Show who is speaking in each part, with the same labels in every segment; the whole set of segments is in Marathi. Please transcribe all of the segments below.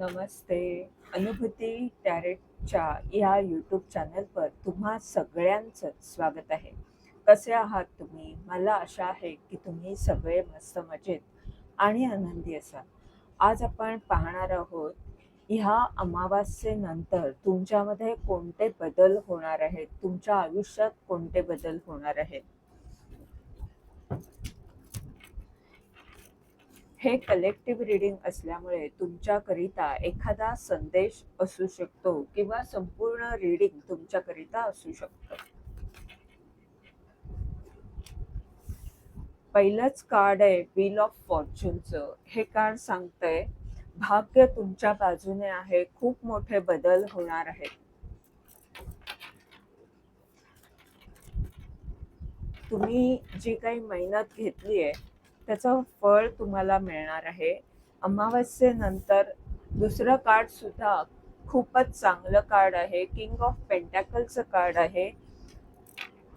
Speaker 1: नमस्ते. अनुभूती टॅरेटच्या या यूट्यूब चॅनलवर तुम्हा सगळ्यांचं स्वागत आहे. कसे आहात तुम्ही? मला आशा आहे की तुम्ही सगळे मस्त मजेत आणि आनंदी असाल. आज आपण पाहणार आहोत ह्या अमावास्येनंतर तुमच्यामध्ये कोणते बदल होणार आहेत? तुमच्या आयुष्यात कोणते बदल होणार आहेत? हे कलेक्टिव्ह रिडिंग असल्यामुळे तुमच्याकरिता एखादा संदेश असू शकतो किंवा संपूर्ण रिडिंग तुमच्याकरिता असू शकतं. पहिलंच कार्ड आहे व्हील ऑफ फॉर्च्यूनचं हे कार्ड सांगतंय भाग्य तुमच्या बाजूने आहे खूप मोठे बदल होणार आहेत. तुम्ही जी काही मेहनत घेतली आहे त्याचं फळ तुम्हाला मिळणार आहे. अमावस्येनंतर दुसरं कार्ड सुद्धा खूपच चांगलं कार्ड आहे. किंग ऑफ पेंटॅकलचं कार्ड आहे.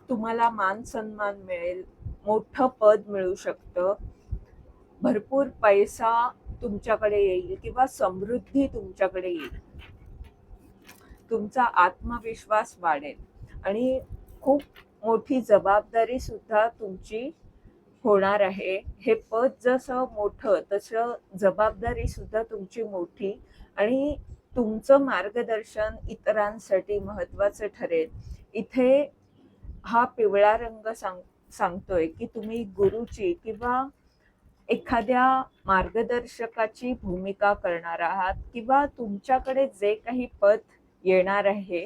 Speaker 1: तुम्हाला मान सन्मान मिळेल. मोठं पद मिळू शकतं. भरपूर पैसा तुमच्याकडे येईल किंवा समृद्धी तुमच्याकडे येईल. तुमचा आत्मविश्वास वाढेल. आणि खूप मोठी जबाबदारी सुद्धा तुमची होणार आहे. हे पद जसं मोठं तसं जबाबदारी सुद्धा तुमची मोठी आणि तुमचं मार्गदर्शन इतरांसाठी महत्वाचं ठरेल. इथे हा पिवळा रंग सांग सांगतोय की तुम्ही गुरुची किंवा एखाद्या मार्गदर्शकाची भूमिका करणार आहात किंवा तुमच्याकडे जे काही पद येणार आहे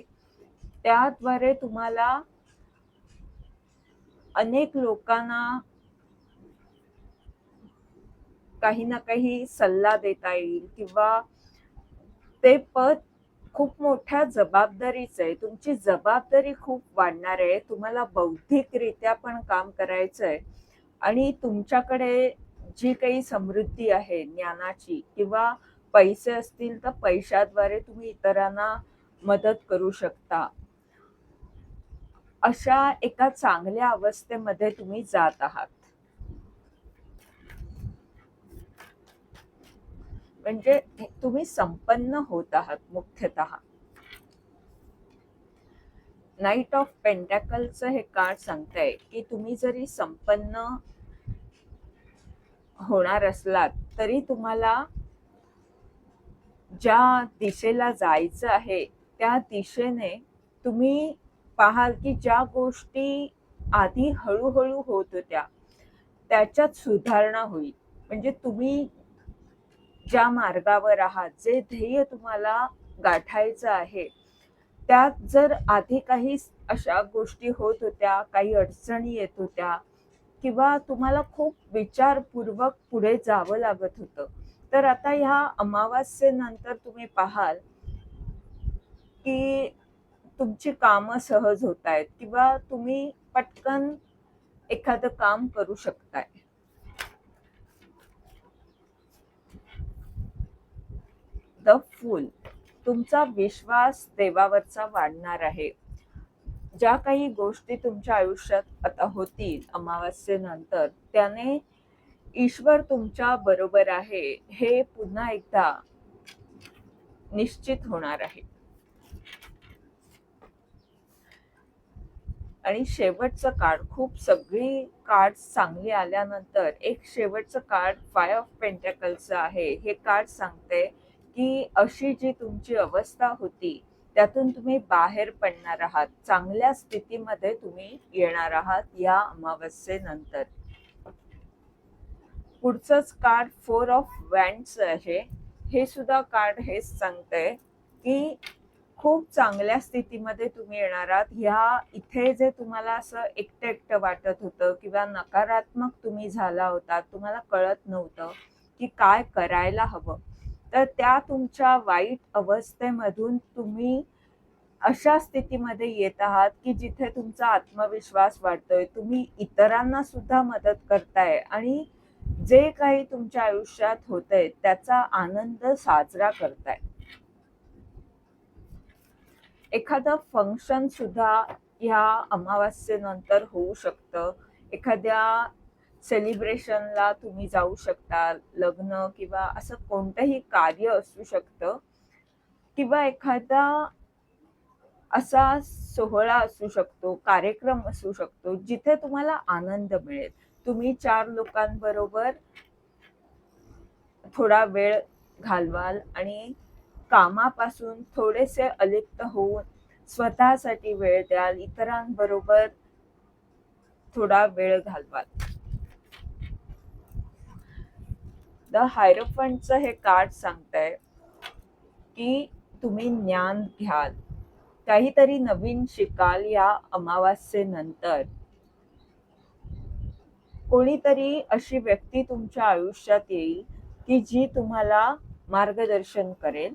Speaker 1: त्याद्वारे तुम्हाला अनेक लोकांना काही ना काही सल्ला देता येईल किंवा ते पद खूप मोठ्या जबाबदारीचं आहे. तुमची जबाबदारी खूप वाढणार आहे. तुम्हाला बौद्धिकरित्या पण काम करायचं आहे. आणि तुमच्याकडे जी काही समृद्धी आहे ज्ञानाची किंवा पैसे असतील तर पैशाद्वारे तुम्ही इतरांना मदत करू शकता. अशा एका चांगल्या अवस्थेमध्ये तुम्ही जात आहात. म्हणजे तुम्ही संपन्न होत आहात मुख्यतः. नाईट ऑफ पेंटॅकलचं हे कार्ड सांगतंय की तुम्ही जरी संपन्न होणार असलात तरी तुम्हाला ज्या दिशेला जायचं आहे त्या दिशेने तुम्ही पाहाल की ज्या गोष्टी आधी हळूहळू होत होत्या त्याच्यात सुधारणा होईल. म्हणजे तुम्ही ज्या मार्गावर आहात जे ध्येय तुम्हाला गाठायचं आहे त्यात जर आधी काही अशा गोष्टी होत होत्या काही अडचणी येत होत्या किंवा तुम्हाला खूप विचारपूर्वक पुढे जावं लागत होतं तर आता ह्या अमावास्येनंतर तुम्ही पाहाल की तुमची कामं सहज होत आहेत किंवा तुम्ही पटकन एखादं काम करू शकताय. The fool. तुमचा विश्वास देवावरचा वाढणार आहे. ज्या काही गोष्टी तुमच्या आयुष्यात आता होतील अमावस्येनंतर त्याने ईश्वर तुमच्या बरोबर आहे. हे पुन्हा एकदा निश्चित होणार आहे. आणि शेवटचं कार्ड खूप सगळी कार्ड चांगली आल्यानंतर एक शेवटचं कार्ड फाय ऑफ पेंटॅकलचं आहे. हे कार्ड सांगते की अशी जी तुमची अवस्था होती त्यातून तुम्ही बाहेर पडणार आहात. चांगल्या स्थितीमध्ये तुम्ही येणार आहात या अमावस्येनंतर. पुढचंच कार्ड फोर ऑफ वॅन्ड्स आहे. हे सुद्धा कार्ड हेच सांगतंय की खूप चांगल्या स्थितीमध्ये तुम्ही येणार आहात. ह्या इथे जे तुम्हाला असं एकटं एकटं वाटत होतं किंवा नकारात्मक तुम्ही झाला होता तुम्हाला कळत नव्हतं की काय करायला हवं. तर त्या तुमच्या वाईट अवस्थेमधून तुम्ही अशा स्थितीमध्ये येत आहात की जिथे तुमचा आत्मविश्वास वाढतोय तुम्ही इतरांना सुद्धा मदत करताय आणि जे काही तुमच्या आयुष्यात होतंय त्याचा आनंद साजरा करताय. एखादं फंक्शन सुद्धा ह्या अमावास्येनंतर होऊ शकतं. एखाद्या सेलिब्रेशनला तुम्ही जाऊ शकता लग्न किंवा असं कोणतंही कार्य असू शकतं किंवा एखादा असा सोहळा असू शकतो कार्यक्रम असू शकतो जिथे तुम्हाला आनंद मिळेल. तुम्ही चार लोकांबरोबर थोडा वेळ घालवाल आणि कामापासून थोडेसे अलिप्त होऊन स्वतःसाठी वेळ द्याल इतरांबरोबर थोडा वेळ घालवाल. द हायरोफंटचं हे कार्ड सांगतंय की तुम्ही ज्ञान घ्याल. काहीतरी नवीन शिकाल या अमावास्येनंतर कोणीतरी अशी व्यक्ती तुमच्या आयुष्यात येईल की जी तुम्हाला मार्गदर्शन करेल.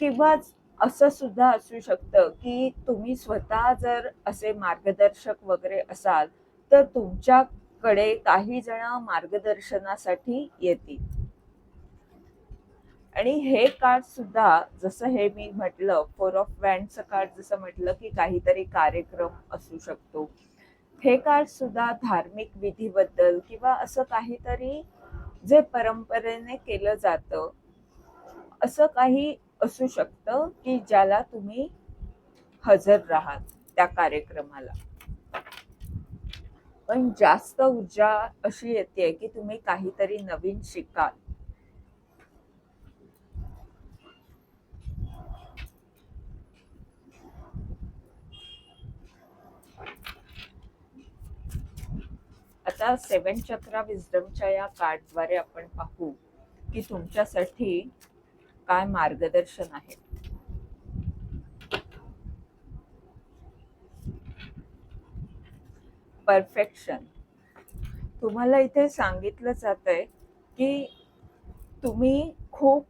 Speaker 1: किंवा असं सुद्धा असू शकतं की तुम्ही स्वतः जर असे मार्गदर्शक वगैरे असाल तर तुमच्या कडे काही जण मार्गदर्शनासाठी येतील. आणि हे कार्ड सुद्धा जसं हे मी म्हटलं फोर ऑफ वॅन्डचं कार्ड जसं म्हटलं की काहीतरी कार्यक्रम असू शकतो. हे कार्ड सुद्धा धार्मिक विधीबद्दल किंवा असं काहीतरी जे परंपरेने केलं जातं असं काही असू शकतं की ज्याला तुम्ही हजर राहाल त्या कार्यक्रमाला. पण जास्त ऊर्जा अशी येते की तुम्ही काहीतरी नवीन शिकाल. आता सेवन चक्रा विजडमच्या या कार्डद्वारे आपण पाहू की तुमच्यासाठी काय मार्गदर्शन आहे. परफेक्शन तुम्हाला इथे सांगितलं जात आहे की तुम्ही खूप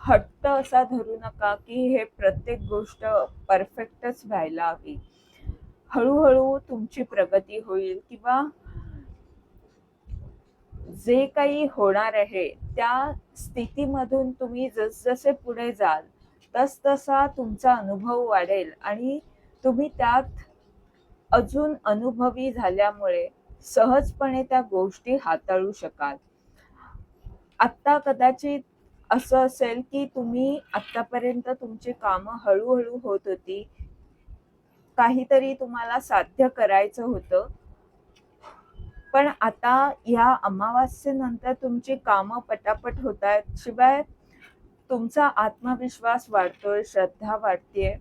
Speaker 1: हट्ट असा धरू नका की हे प्रत्येक गोष्ट परफेक्टच व्हायला हवी. हळूहळू तुमची प्रगती होईल किंवा जे काही होणार आहे त्या स्थितीमधून तुम्ही जसजसे पुढे जाल तसतसा तुमचा अनुभव वाढेल आणि तुम्ही त्यात अजून अनुभवी झाल्यामुळे सहजपणे त्या गोष्टी हाताळू शकाल. आत्ता कदाचित असं असेल की तुम्ही आतापर्यंत तुमची कामं हळूहळू होत होती. काहीतरी तुम्हाला साध्य करायचं होतं. पण आता ह्या अमावास्येनंतर तुमची कामं पटापट होत आहेत शिवाय तुमचा आत्मविश्वास वाढतोय श्रद्धा वाढतेय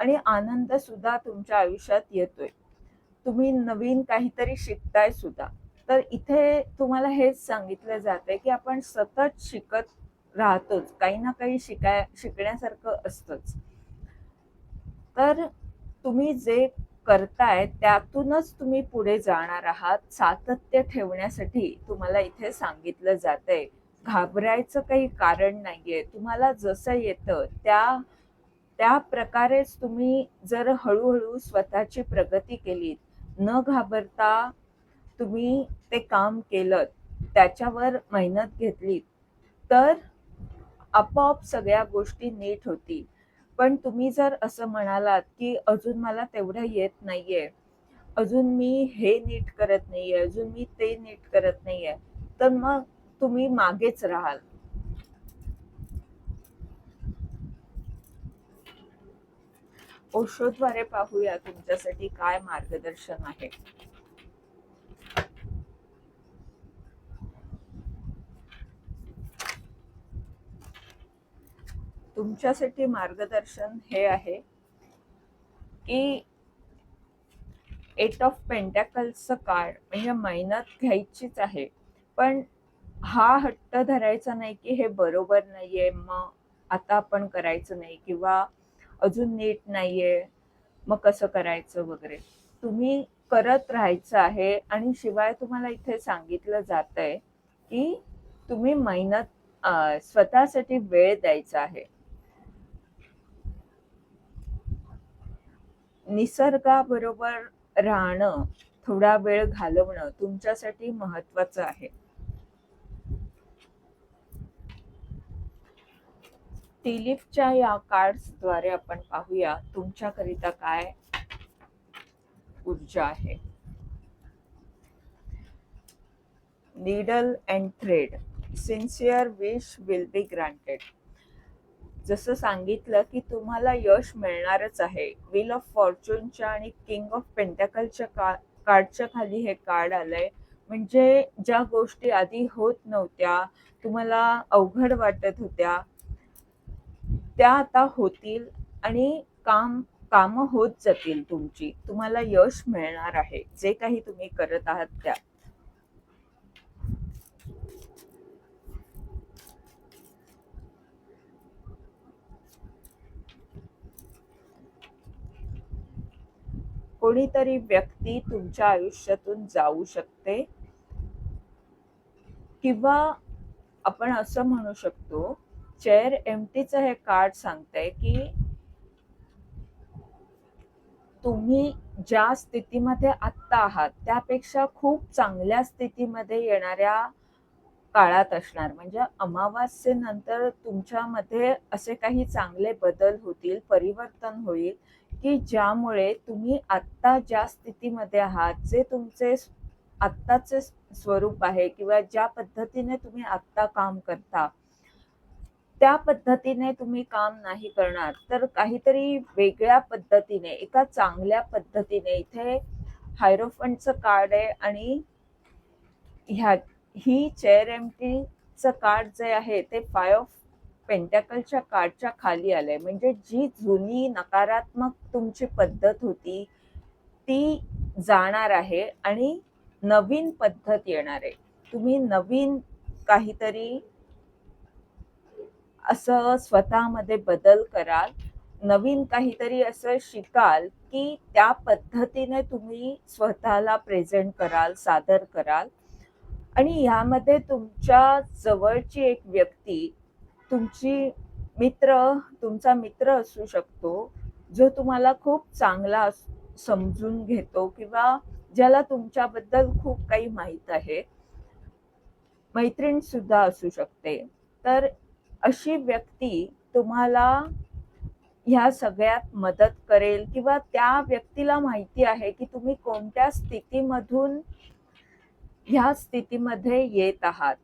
Speaker 1: आणि आनंद सुद्धा तुमच्या आयुष्यात येतोय. तुम्ही नवीन काहीतरी शिकताय सुद्धा. तर इथे तुम्हाला हेच सांगितलं जाते की आपण सतत शिकत राहतोच. काही ना काही शिकाय शिकण्यासारखं असतंच. तर तुम्ही जे करताय त्यातूनच तुम्ही पुढे जाणार आहात. सातत्य ठेवण्यासाठी तुम्हाला इथे सांगितलं जातंय. घाबरायचं काही कारण नाहीये. तुम्हाला जसं येतं त्या त्या प्रकारेच तुम्ही जर हळूहळू स्वतःची प्रगती केलीत न घाबरता तुम्ही ते काम केलं त्याच्यावर मेहनत घेतली. तर आपोआप सगळ्या गोष्टी नीट होतील पण तुम्ही जर असं म्हणालात की अजून मला तेवढं येत नाहीये अजून मी हे नीट करत नाहीये अजून मी ते नीट करत नाहीये तर मग तुम्ही मागेच राहाल. ओशोद्वारे पाहूया तुमच्यासाठी काय मार्गदर्शन आहे. तुमच्यासाठी मार्गदर्शन हे आहे की एट ऑफ पेंटॅकल्सचं कार्ड म्हणजे मेहनत घ्यायचीच आहे. पण हा हट्ट धरायचा नाही की हे बरोबर नाहीये मग आता आपण करायचं नाही किंवा अजून नीट नाहीये. मग कसं करायचं वगैरे? तुम्ही करत राहायचं आहे आणि शिवाय तुम्हाला इथे सांगितलं जात आहे की तुम्ही मेहनत स्वतःसाठी वेळ द्यायचा आहे. निसर्गाबरोबर राहणं थोडा वेळ घालवणं तुमच्यासाठी महत्वाचं आहे. टिलिफच्या या कार्ड्सद्वारे आपण पाहूया तुमच्याकरिता काय ऊर्जा आहे? Needle and thread sincere wish will be granted. जसं सांगितलं की तुम्हाला यश मिळणारच आहे. विल ऑफ फॉर्च्युनच्या आणि किंग ऑफ पेंटॅकलच्या का कार्डच्या खाली हे कार्ड आलंय. म्हणजे ज्या गोष्टी आधी होत नव्हत्या तुम्हाला अवघड वाटत होत्या त्या आता होतील आणि काम कामं होत जातील तुमची. तुम्हाला यश मिळणार आहे. जे काही तुम्ही करत आहात त्या. कोणीतरी व्यक्ती तुमच्या आयुष्यातून जाऊ शकते. किंवा आपण असं म्हणू शकतो चेअर एमटीचं हे कार्ड सांगतंय की तुम्ही ज्या स्थितीमध्ये आत्ता आहात त्यापेक्षा खूप चांगल्या स्थितीमध्ये येणाऱ्या काळात असणार. म्हणजे अमावास्येनंतर तुमच्यामध्ये असे काही चांगले बदल होतील परिवर्तन होईल की ज्यामुळे तुम्ही आत्ता ज्या स्थितीमध्ये आहात जे तुमचे आत्ताचे स्वरूप आहे किंवा ज्या पद्धतीने तुम्ही आत्ता काम करता त्या पद्धतीने तुम्ही काम नाही करणार तर काहीतरी वेगळ्या पद्धतीने एका चांगल्या पद्धतीने इथे हायरोफंडचं कार्ड आहे आणि ह्या ही चेअर एमटीचं कार्ड जे आहे ते फाय ऑफ पेंटॅकलच्या कार्डच्या खाली आलंय. म्हणजे जी जुनी नकारात्मक तुमची पद्धत होती ती जाणार आहे आणि नवीन पद्धत येणार आहे. तुम्ही नवीन काहीतरी असं स्वतःमध्ये बदल कराल नवीन काहीतरी असं शिकाल की त्या पद्धतीने तुम्ही स्वतःला प्रेझेंट कराल सादर कराल. आणि यामध्ये तुमच्या जवळची एक व्यक्ती तुमची मित्र तुमचा मित्र असू शकतो जो तुम्हाला खूप चांगला समजून घेतो किंवा ज्याला तुमच्याबद्दल खूप काही माहीत आहे. मैत्रीण सुद्धा असू शकते. तर अशी व्यक्ती तुम्हाला ह्या सगळ्यात मदत करेल किंवा त्या व्यक्तीला माहिती आहे की तुम्ही कोणत्या स्थितीमधून ह्या स्थितीमध्ये येत आहात.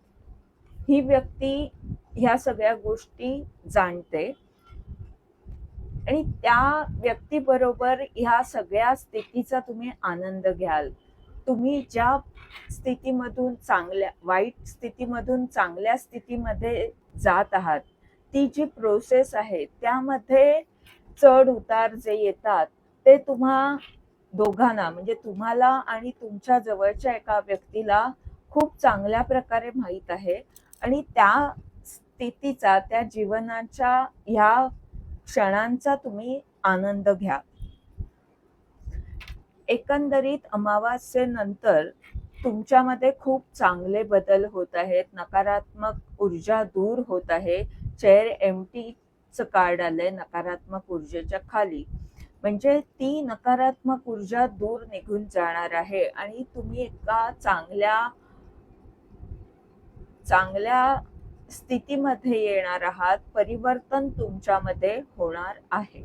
Speaker 1: ही व्यक्ती ह्या सगळ्या गोष्टी जाणते. आणि त्या व्यक्तीबरोबर ह्या सगळ्या स्थितीचा तुम्ही आनंद घ्याल. तुम्ही ज्या स्थितीमधून चांगल्या वाईट स्थितीमधून चांगल्या स्थितीमध्ये जात आहात ती जी प्रोसेस आहे त्यामध्ये चढ उतार जे येतात ते तुम्हा दोघांना म्हणजे तुम्हाला आणि तुमच्या जवळच्या एका व्यक्तीला खूप चांगल्या प्रकारे माहीत आहे. आणि त्या स्थितीचा त्या जीवनाच्या ह्या क्षणांचा तुम्ही आनंद घ्या. एकंदरीत अमावास्येनंतर तुमच्यामध्ये खूप चांगले बदल होत आहेत. नकारात्मक ऊर्जा दूर होत आहे. चेअर एम टीचं कार्ड आलंय नकारात्मक ऊर्जेच्या खाली. म्हणजे ती नकारात्मक ऊर्जा दूर निघून जाणार आहे आणि तुम्ही एका चांगल्या चांगल्या स्थितीमध्ये येणार आहात. परिवर्तन तुमच्यामध्ये होणार आहे.